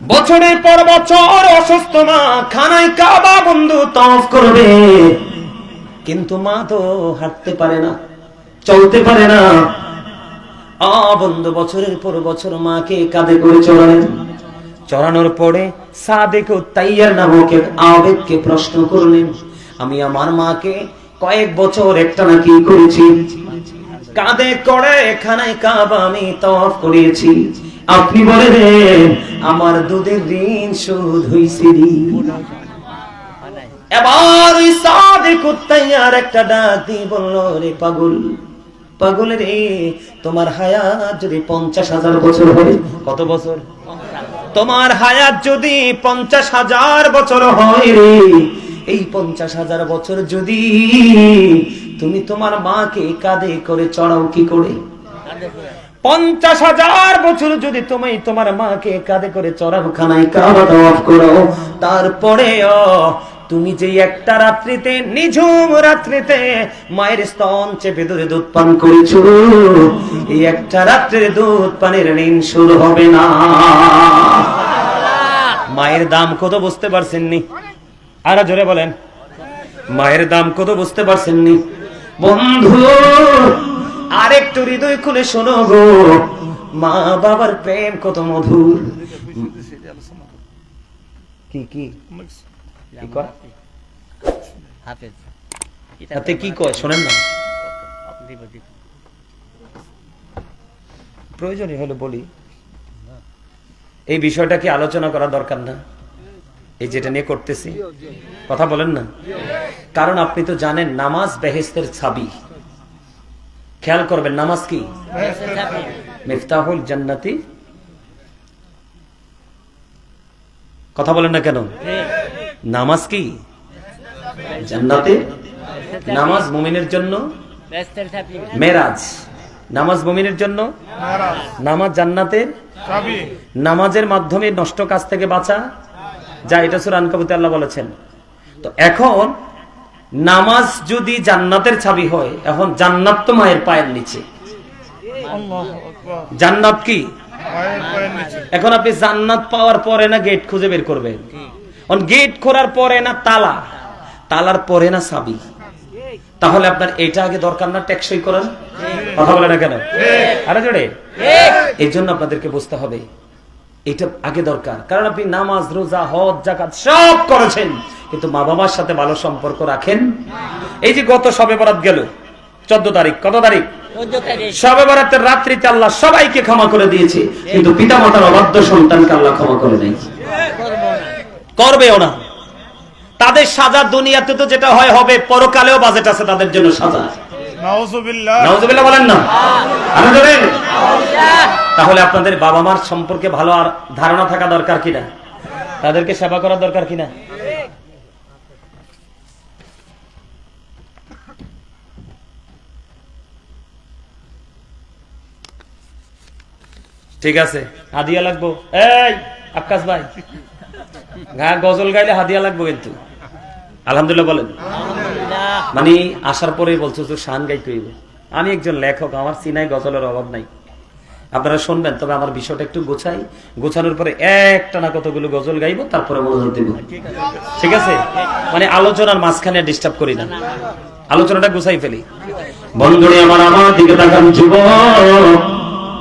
বছরের পর বছর অসুস্থ মা খানায় কাবা বন্ধু তফ করবে। কিন্তু মা তো হাঁটতে পারে না, চলতে পারে না। আ বন্ধু, বছরের পর বছর মাকে কাঁধে করে চড়ালেন। চড়ানোর পরে সাদেক তাইয়ার নামক এক প্রশ্ন করলেন, আমি আমার মাকে কয়েক বছর একটা না কি করেছি? কাঁধে করে খানায় কাবা আমি তফ করিয়েছি আপনি বলে দেন আমার দুধের ঋণ শোধ হইছে এবার ওই একটা বলল, রে পাগল পাগল রে, তোমার হায়াত যদি পঞ্চাশ হাজার বছর হয়, কত বছর? তোমার হায়াত যদি পঞ্চাশ হাজার বছর হয় রে, এই পঞ্চাশ হাজার বছর যদি তুমি তোমার মাকে কাঁধে করে চড়াও কি করে? পঞ্চাশ হাজার বছর যদি তুমি তোমার মাকে কাঁধে করে চড়াও খানায় খাওয়া দাওয়া করো তারপরে তুমি যে একটা রাত্রিতে, নিঝুম রাত্রিতে মায়ের স্তন চেপে ধরে দুধ পান করেছ, এই একটা রাত্রের দুধ পানের ঋণ শুরু হবে না। মায়ের দাম কত বুঝতে পারছেন নি আরও জোরে বলেন। মায়ের দাম কত বুঝতে পারছেন নি বন্ধু আর একটু হৃদয় খুলে শোনো গো। মা বাবার প্রেম কত মধুর। কি কি? হাতে কি কয়? শোনেন না। প্রয়োজনই হলে বলি। এই বিষয়টা কি আলোচনা করা দরকার না? এই যেটা নিয়ে করতেছি। কথা বলেন না। কারণ আপনি তো জানেন, নামাজ বেহেস্তের ছাবি। খেয়াল করবেন, নামাজ কি? মিফতাহুল জান্নাতি। কথা বলেন না কেন? নামাজ কি? জান্নাতে। নামাজ মুমিনের জন্য। মেরাজ। নামাজ মুমিনের জন্য। নামাজ জান্নাতের। নামাজের মাধ্যমে নষ্ট কাজ থেকে বাঁচা। যা, এটা সুরান কবিতা আল্লাহ বলেছেন। তো এখন নামাজ যদি জান্নাতের ছাবি হয় এখন জান্নাত তো মায়ের পায়ের নিচে। জান্নাত কি? এখন আপনি জান্নাত পাওয়ার পরে না গেট খুঁজে বের করবেন? গেট খোলার পরে না তালা? তালার পরে না চাবি? তাহলে আপনার এটা আগে দরকার না টেকসই করার? কথা বলে না কেন? আরে জোরে? এই জন্য আপনাদেরকে বুঝতে হবে এটা আগে দরকার। কারণ আপনি নামাজ রোজা হজ জাকাত সব করেছেন। কিন্তু মা বাবার সাথে ভালো সম্পর্ক রাখেন। এই যে গত সবে বরাত গেল চোদ্দ তারিখ কত তারিখ? সবে বরাতের রাত্রিতে আল্লাহ সবাইকে ক্ষমা করে দিয়েছে কিন্তু পিতা মাতার অবাধ্য সন্তানকে আল্লাহ ক্ষমা করে নেই। করবেও না। তাদের সাজা দুনিয়াতে তো যেটা হয় হবে পরকালেও বাজেট আছে তাদের জন্য সাজা। নাউজুবিল্লাহ। নাউজুবিল্লাহ বলেন না। তাহলে আপনাদের বাবা মার সম্পর্কে ভালো আর ধারণা থাকা দরকার কিনা? তাদেরকে সেবা করা দরকার কিনা? ঠিক আছে হাদিয়া লাগবো। এই আকাশ ভাই। গা গজল গাইলে হাদিয়া লাগবো কিন্তু। আলহামদুলিল্লাহ বলেন। মানে আসার পরে বলছো তো শান গাইতে হইবে। আমি একজন লেখক আমার সিনাই গজলের অভাব নাই। আপনারা শুনবেন তবে আমার বিষয়টা একটু গোছাই। গোছানোর পরে একটা না কতগুলো গজল গাইবো তারপরে মনোযোগ দেব ঠিক আছে? মানে আলোচনার মাঝখানে ডিস্টার্ব করি না। আলোচনাটা গুছাই ফেলি। বন্ধুরে আমার আমার দিকে তাকান যুব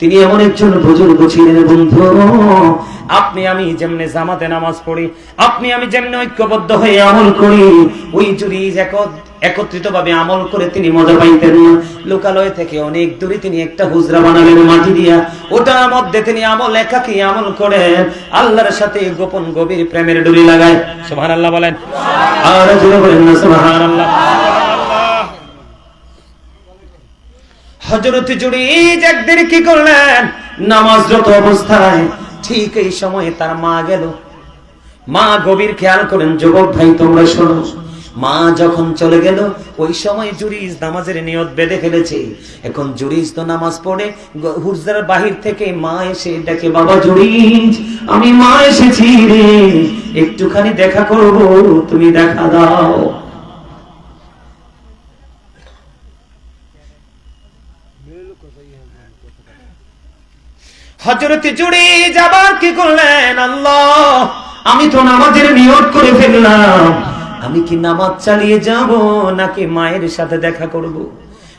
তিনি এমন একজন বুজুর্গ ছিলেন বন্ধু। আপনি আমি যেমনে জামাতে নামাজ পড়ি আপনি আমি যেমনে ঐক্যবদ্ধ হয়ে আমল করি ওই জুরি একত্রিত ভাবে আমল করে তিনি মজা পাইতেন না। লোকালয় থেকে অনেক দূরে তিনি একটা হুজরা বানালেন মাটি দিয়া ওটার মধ্যে তিনি আমল একাকি আমল করেন। আল্লাহর সাথে গোপন গভীর প্রেমের ডুরি লাগায়। সুবহানাল্লাহ বলেন। আর জোরে বলেন না সুবহানাল্লাহ। হজরত জুরিজ একদিন কি করলেন? নামাজরত অবস্থায় ঠিক এই সময়ে তার মা গেল। মা গভীর খেয়াল করেন, যুবক ভাই, তোমরা শোনো। মা যখন চলে গেল, ওই সময় জুরিজ নামাজের নিয়ত বেঁধে ফেলেছে। এখন জুরিজ তো নামাজ পড়ে, গ- বাহির থেকে মা এসে ডাকে, বাবা জুরিজ, আমি মা এসেছি রে। একটুখানি দেখা করব, তুমি দেখা দাও। হজরত জুড়ি যাবার কি করলেন আল্লাহ? আমি তো নামাজের নিয়ত করে ফেললাম। আমি কি নামাজ চালিয়ে যাব নাকি মায়ের সাথে দেখা করব?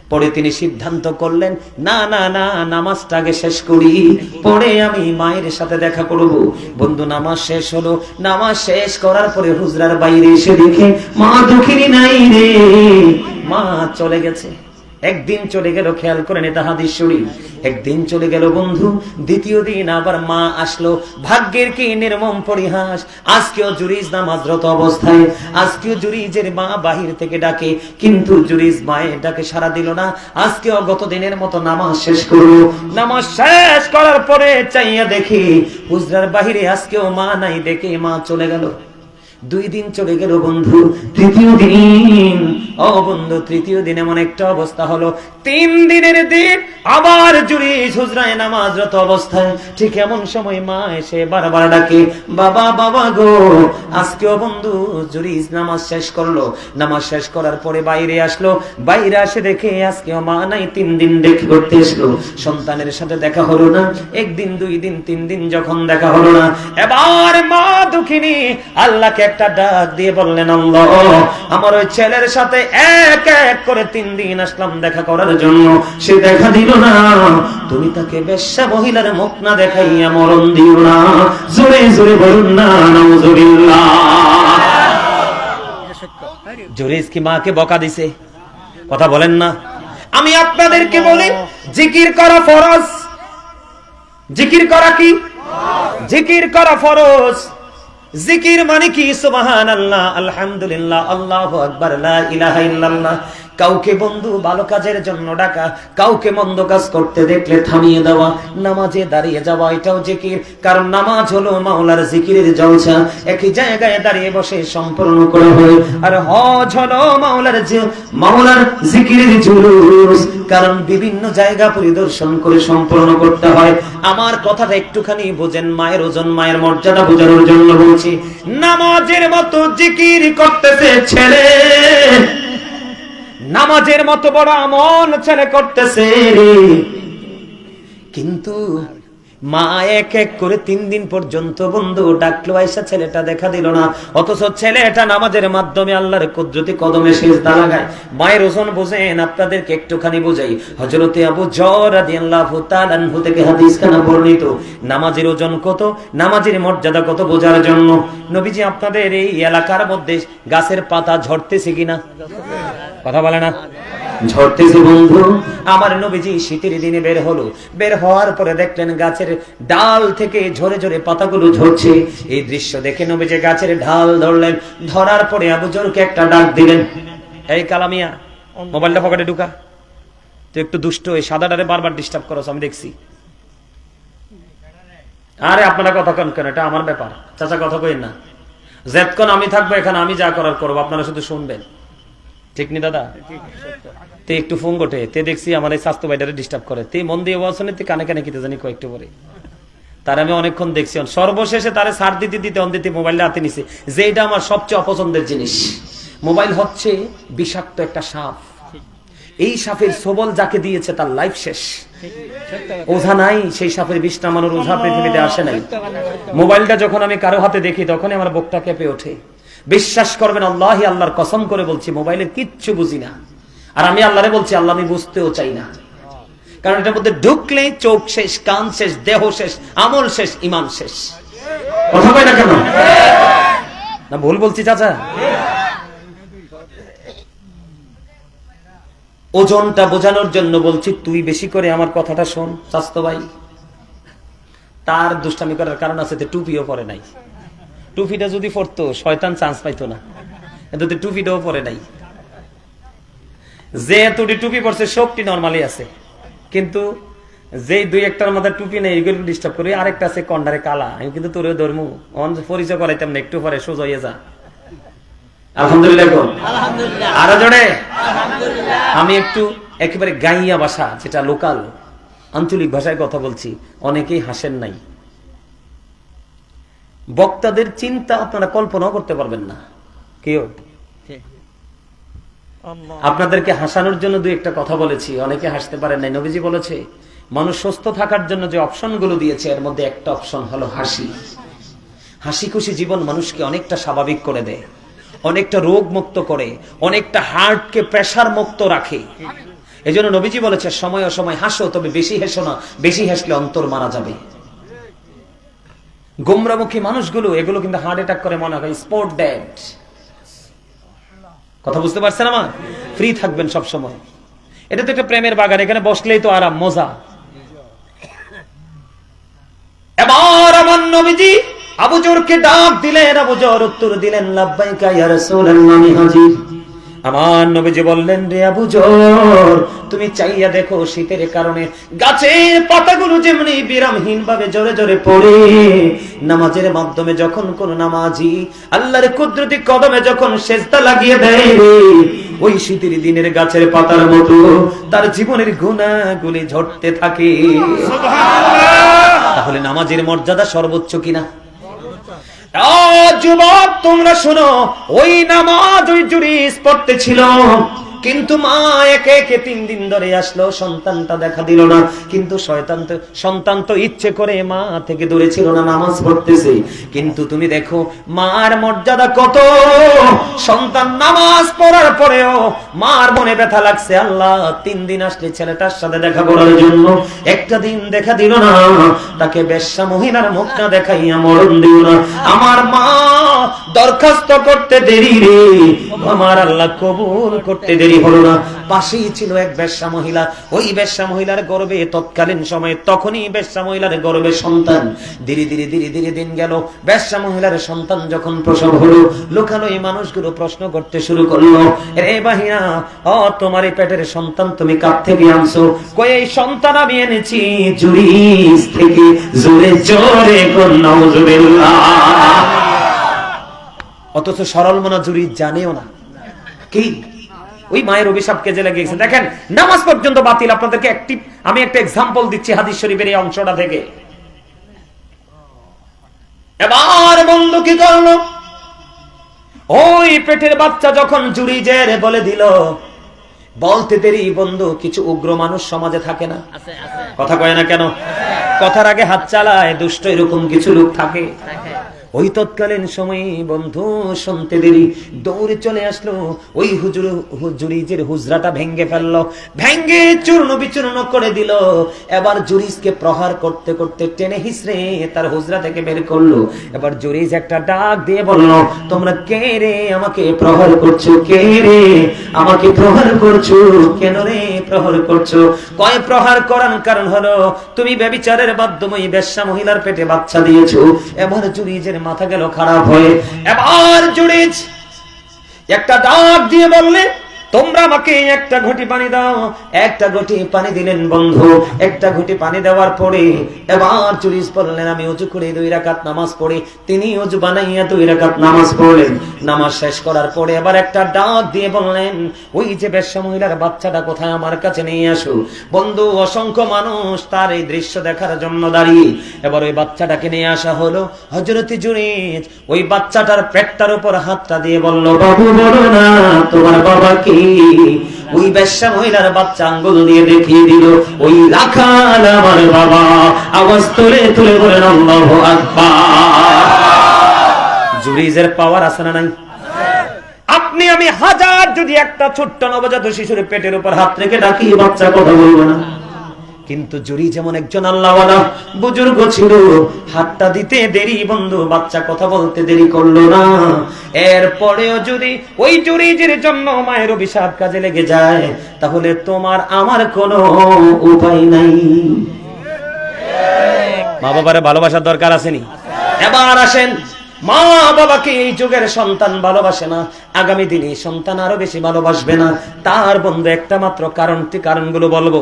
পরে তিনি সিদ্ধান্ত করলেন, না না না নামাজটা আগে শেষ করি। পরে আমি মায়ের সাথে দেখা করব। বন্ধু, নামাজ শেষ হলো। নামাজ শেষ করার পরে হুজরার বাইরে এসে দেখে, মা দুঃখিনী নাই রে। মা চলে গেছে। একদিন চলে গেল খেয়াল করেন এটা হাদিস শরীফ একদিন চলে গেল বন্ধু, দ্বিতীয় দিন আবার মা আসলো। ভাগ্যের কি নির্মম পরিহাস? আজকেও জুরিজ নামাজরত অবস্থায়? আজকেও জুরিজের মা বাহির থেকে ডাকে, কিন্তু জুরিজ মায়ের ডাকে সারা দিল না। আজকেও গত দিনের মতো নামাজ শেষ করল। নামাজ শেষ করার পরে চাইয়া দেখি, হুজরার বাহিরে আজকেও মা নাই দেখে মা চলে গেল। দুই দিন চলে গেল বন্ধু, তৃতীয় দিন ও বন্ধু, তৃতীয় দিন এমন একটা অবস্থা হলো। তিন দিনের দিন আবার জুরি হুজরায় নামাজরত অবস্থায়। ঠিক এমন সময় মা এসে বারবার ডাকে, বাবা বাবা গো, আজকেও বন্ধু জুরি নামাজ শেষ করল। নামাজ শেষ করার পরে বাইরে আসলো। বাইরে আসে দেখে আজকেও মা নাই, তিন দিন দেখে করতে এসলো। সন্তানের সাথে দেখা হলো না। একদিন, দুই দিন, তিন দিন যখন দেখা হলো না, এবার মা দুঃখিনী আল্লাহকে একটা ডাক দিয়ে বললেন, আল্লাহ, আমার ওই ছেলের সাথে এক এক করে তিন দিন আসলাম দেখা করার জন্য। সে দেখা দিল না। তুমি তাকে বেশ্যা মহিলার মুখ না দেখাইয়া মরণ দিও না। জোরে জোরে বলুন না মাকে বকা দিছে। কথা বলেন না। আমি আপনাদেরকে বলি, জিকির করা ফরজ। জিকির করা কি? জিকির করা ফরজ। জিকির মানে কি? সুবহান আল্লাহ আলহামদুলিল্লাহ আল্লাহ আকবার ইলাহা ইল্লাল্লাহ। কাউকে বন্ধু ভালো কাজের জন্য ডাকা, কাউকে মন্দ কাজ করতে দেখলে থামিয়ে দেওয়া, নামাজে দাঁড়িয়ে যাওয়া, এটাও জিকির। কারণ নামাজ হলো মাওলার জিকিরের জলসা। একই জায়গায় দাঁড়িয়ে বসে সম্পূর্ণ করা হয়। আর হজ হলো মাওলার মাওলার জিকিরের জুলুস। কারণ বিভিন্ন জায়গা পরিদর্শন করে সম্পূর্ণ করতে হয়। আমার কথাটা একটুখানি বোঝেন, মায়ের ওজন, মায়ের মর্যাদা বোঝানোর জন্য বলছি, নামাজের মতো জিকির করতেছে ছেলে। নামাজের মতো বড় আমল ছেলে করতেছে। কিন্তু মা এক এক করে তিন দিন পর্যন্ত বন্ধু ডাকলো আইসা ছেলেটা দেখা দিল না। অথচ ছেলেটা নামাজের মাধ্যমে আল্লাহর কুদরতি কদমে শেষ দাঁড়াগায় মায়ের ওজন বোঝেন, আপনাদেরকে একটুখানি বোঝাই। হজরতে আবু রাদিয়াল্লাহু তাআলা আনহু থেকে হাদিস খানা বর্ণিত, নামাজের ওজন কত, নামাজের মর্যাদা কত বোঝার জন্য। নবীজি, আপনাদের এই এলাকার মধ্যে গাছের পাতা ঝরতেছে কিনা? কথা বলে না। ঝরতেছে বন্ধু। আমার নবীজি শীতের দিনে বের হলো। বের হওয়ার পরে দেখলেন গাছের ডাল থেকে ঝরে ঝরে পাতাগুলো ঝরছে। এই দৃশ্য দেখে নবীজি গাছের ঢাল ধরলেন। ধরার পরে আবু জরকে একটা ডাক দিলেন এই কালামিয়া মোবাইলটা পকেটে ঢুকা। তুই একটু দুষ্ট এই সাদাটারে বারবার ডিস্টার্ব করছ আমি দেখছি। আরে আপনারা কথা কন কেন? এটা আমার ব্যাপার। চাচা কথা কইন না। যেতক্ষণ আমি থাকব এখানে আমি যা করার করব। আপনারা শুধু শুনবেন। ঠিক নি দাদা? তে একটু ফোন গোটে তে দেখছি আমার এই স্বাস্থ্য বাইটারে ডিস্টার্ব করে। তে মন দিয়ে ওয়াসনে তে কানে কানে কিতে জানি কয়েকটু পরে। তার আমি অনেকক্ষণ দেখছি। সর্বশেষে তারে সার দিতে দিতে অন্দিতে মোবাইলটা হাতে নিছে। যে এটা আমার সবচেয়ে অপছন্দের জিনিস। মোবাইল হচ্ছে বিষাক্ত একটা সাপ। এই সাপের সবল যাকে দিয়েছে তার লাইফ শেষ। ওঝা নাই সেই সাপের বিষ নামানোর ওঝা পৃথিবীতে আসে নাই। মোবাইলটা যখন আমি কারও হাতে দেখি তখনই আমার বুকটা কেঁপে ওঠে। বিশ্বাস করবেন আল্লাহ আল্লাহর কসম করে বলছি মোবাইলের কিচ্ছু বুঝি না। আর আমি আল্লাহরে বলছি, আল্লাহ আমি বুঝতেও চাই না। কারণ এটার মধ্যে ঢুকলেই চোখ শেষ, কান শেষ, দেহ শেষ, আমল শেষ ইমান শেষ। কথা কয় না কেন? না, ভুল বলছি চাচা। ওজনটা বোঝানোর জন্য বলছি, তুই বেশি করে আমার কথাটা শোন স্বাস্থ্য ভাই তার দুষ্টামি করার কারণ আছে টুপিও পরে নাই। টুপিটা যদি পরতো শয়তান চান্স পাইতো না। কিন্তু তো টুপিটাও পরে নাই। যে তুই টুপি পরছে শক্তি নর্মালি আছে। কিন্তু যে দুই একটার মধ্যে টুপি নেই এগুলো ডিস্টার্ব করি আরেকটা আছে কন্ডারে কালা। আমি কিন্তু তোরে ধর্ম। অন পরিচয় করাইতাম না একটু পরে সোজা হয়ে যা। আলহামদুলিল্লাহ আরও জোরে? আমি একটু একেবারে গাইয়া ভাষা যেটা লোকাল আঞ্চলিক ভাষায় কথা বলছি অনেকেই হাসেন নাই। বক্তাদের চিন্তা আপনারা কল্পনাও করতে পারবেন না। কেউ? আপনাদেরকে হাসানোর জন্য দুই একটা কথা বলেছি। অনেকে হাসতে পারেন নাই। নবীজি বলেছে মানুষ সুস্থ থাকার জন্য যে অপশনগুলো দিয়েছে এর মধ্যে একটা অপশন হলো হাসি। হাসি খুশি জীবন মানুষকে অনেকটা স্বাভাবিক করে দেয় অনেকটা রোগ মুক্ত করে অনেকটা হার্টকে প্রেসার মুক্ত রাখে। এই জন্য নবীজি বলেছে সময় অসময় হাসো তবে বেশি হেসো না। বেশি হাসলে অন্তর মারা যাবে। গোমরামুখী মানুষগুলো, এগুলো কিন্তু হার্ট অ্যাটাক করে মনে হয় স্পোর্ট ড্যাড কথা বুঝতে পারছেন আমার? ফ্রি থাকবেন সব সময় এটা তো একটা প্রেমের বাগান, এখানে বসলেই তো আরাম, মজা। আমার নবীজি বললেন, রে আবু জোর তুমি চাইয়া দেখো শীতের কারণে গাছের পাতাগুলো যেমনি বিরামহীন ভাবে জোরে জোরে পড়ে। নামাজের মাধ্যমে যখন কোন নামাজি আল্লাহর কুদরতি কদমে যখন সেজদা লাগিয়ে দেয় ওই শীতের দিনের গাছের পাতার মতো তার জীবনের গুণাগুলি ঝরতে থাকে। তাহলে নামাজের মর্যাদা সর্বোচ্চ কিনা? যুবক তোমরা শোনো ওই নামাজ ওই জুরিস পড়তে ছিল। কিন্তু মা একে একে তিন দিন ধরে আসলো সন্তানটা দেখা দিল না। কিন্তু শয়তান তো সন্তান তো ইচ্ছে করে মা থেকে দূরে ছিল না, নামাজ পড়তেছে। কিন্তু তুমি দেখো, মার মর্যাদা কত। সন্তান নামাজ পড়ার পরেও মার মনে ব্যথা লাগছে। আল্লাহ, তিন দিন আসলে ছেলেটার সাথে দেখা করার জন্য একটা দিন দেখা দিল না। তাকে বেশ্যা মহিলার মুখটা দেখাইয়া মরণ দিল না। আমার মা দরখাস্ত করতে দেরি রে। আমার আল্লাহ কবুল করতে দেরি হলো না। পাশেই ছিল এক বেশ্যা মহিলা। ওই বেশ্যা মহিলার গর্বে তৎকালীন সময়ে তখনই বেশ্যা মহিলার গর্বে সন্তান। ধীরে ধীরে ধীরে ধীরে দিন গেল। বেশ্যা মহিলার সন্তান যখন প্রসব হলো লোকালো এই মানুষগুলো প্রশ্ন করতে শুরু করল রে বাহিরা ও তোমার এই পেটের সন্তান তুমি কাপ থেকে আনছো? কই এই সন্তান আমি এনেছি জুরিস থেকে, জোরে জোরে কোন নাউজুবিল্লাহ। অথচ সরল মনা জুরি জানেও না। কি? ওই মায়ের অভিশাপকে জেলে গিয়েছে? দেখেন নামাজ পর্যন্ত বাতিল। আপনাদেরকে একটি আমি একটা এক্সাম্পল দিচ্ছি হাদিস শরীফের এই অংশটা থেকে। এবার বন্ধু কি করল? ওই পেটের বাচ্চা যখন জুড়ি জেরে বলে দিল বলতে দেরি বন্ধু কিছু উগ্র মানুষ সমাজে থাকে না। কথা কয় না কেন? কথার আগে হাত চালায় দুষ্ট এরকম কিছু লোক থাকে। ওই তৎকালীন সময়ে বন্ধু শুনতে দেরি। দৌড়ে চলে আসলো, ওই হুজুর হুজুরিজের হুজরাটা ভেঙ্গে ফেলল ভেঙ্গে চূর্ণ বিচূর্ণ করে দিল। এবার জুরিজকে প্রহার করতে করতে টেনে হিসড়ে তার হুজরা থেকে বের করল। এবার জুরিজ একটা ডাক দিয়ে বলল, তোমরা কে রে? আমাকে প্রহার করছ কে রে? আমাকে প্রহার করছ কেন রে? প্রহার করছ? কয় প্রহার করার কারণ হলো, তুমি ব্যবিচারের মাধ্যমে বেশ্যা মহিলার পেটে বাচ্চা দিয়েছ। এবার জুরিজের মাথা গেল খারাপ হয়ে। এবার জুড়েছ একটা ডাক দিয়ে বললে তোমরা আমাকে একটা ঘটি পানি দাও। একটা ঘটি পানি দিলেন বন্ধু। একটা ঘটি পানি দেওয়ার পরে এবার চুরিস পড়লেন আমি উঁচু করে দুই রাকাত নামাজ পড়ি। তিনি উঁচু বানাইয়া দুই রাকাত নামাজ পড়লেন। নামাজ শেষ করার পরে এবার একটা ডাক দিয়ে বললেন, ওই যে বেশ্যা মহিলার বাচ্চাটা কোথায় আমার কাছে নিয়ে আসো। বন্ধু, অসংখ্য মানুষ তার এই দৃশ্য দেখার জন্য দাঁড়িয়ে। এবার ওই বাচ্চাটাকে নিয়ে আসা হলো হজরতি জুরিজ। ওই বাচ্চাটার পেটটার উপর হাতটা দিয়ে বলল, বাবু, বলো না, তোমার বাবা কি ওই বেশ্যা মহিলার বাচ্চা আঙ্গুল দিয়ে দেখিয়ে দিল, ওই রাখাল আমার বাবা। আওয়াজ তুলে তুলে বলেন, আল্লাহু জুরিজের পাওয়ার আছে না নাই? আপনি আমি হাজার যদি একটা ছোট্ট নবজাত শিশুর পেটের উপর হাত রেখে ডাকি, বাচ্চা কথা বলব না। কিন্তু জুরি যেমন একজন আল্লাহওয়ালা বুজুর্গ ছিল হাতটা দিতে দেরি বন্ধু বাচ্চা কথা বলতে দেরি করল না। এরপরেও যদি ওই জুরিজের জন্য মায়ের অভিশাপ কাজে লেগে যায় তাহলে তোমার আমার কোনো উপায় নাই। মা বাবারে ভালোবাসার দরকার আসেনি? এবার আসেন মা বাবাকে এই যুগের সন্তান ভালোবাসে না আগামী দিনে সন্তান আরও বেশি ভালোবাসবে না। তার বন্ধু একটা মাত্র কারণটি কারণগুলো বলব।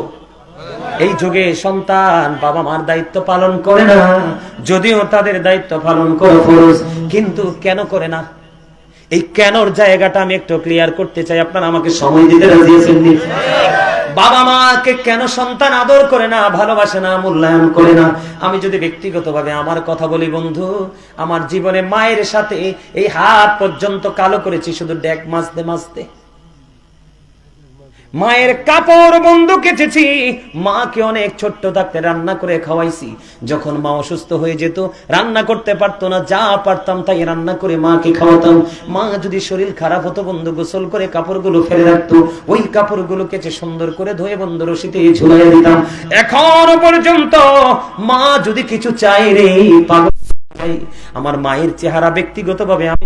এই যুগে সন্তান বাবা মার দায়িত্ব পালন করে না, যদিও তাদের দায়িত্ব পালন করে কিন্তু কেন করে না? এই কেনর জায়গাটা আমি একটু ক্লিয়ার করতে চাই, আপনারা আমাকে সময় দিতে রাজি আছেন? বাবা মাকে কেন সন্তান আদর করে না, ভালোবাসে না, মূল্যায়ন করে না? আমি যদি ব্যক্তিগতভাবে আমার কথা বলি, বন্ধু, আমার জীবনে মায়ের সাথে এই হাত পর্যন্ত কালো করেছি, শুধু ডেক মাছতে মাছতে মায়ের কাপড় বন্ধ কেটেছি মাকে অনেক ছোট্ট থাকতে রান্না করে খাওয়াইছি। যখন মা অসুস্থ হয়ে যেত, রান্না করতে পারতো না, যা পারতাম তাই রান্না করে মাকে খাওয়াতাম। মা যদি শরীর খারাপ হতো, বন্ধু গোসল করে কাপড়গুলো ফেলে রাখতো। ওই কাপড়গুলো কেচে সুন্দর করে ধুয়ে বন্ধু রশিতে ঝুলাইয়া দিতাম। এখনও পর্যন্ত মা যদি কিছু চাই রে, পাগল আমার মায়ের চেহারা ব্যক্তিগতভাবে আমি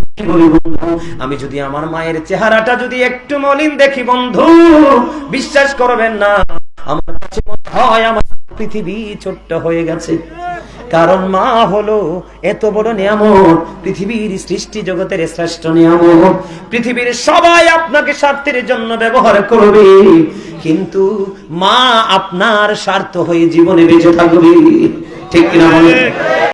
আমি যদি আমার মায়ের চেহারাটা যদি একটু মলিন দেখি বন্ধু, বিশ্বাস করবেন না, আমার কাছে মনে হয় আমার পৃথিবী ছোট্ট হয়ে গেছে। কারণ মা হলো এত বড় নিয়ামত, পৃথিবীর সৃষ্টি জগতের শ্রেষ্ঠ নিয়ামত। পৃথিবীর সবাই আপনাকে স্বার্থের জন্য ব্যবহার করবে, কিন্তু মা আপনার স্বার্থ হয়ে জীবনে বেঁচে থাকবে। ঠিক কিনা বলেন?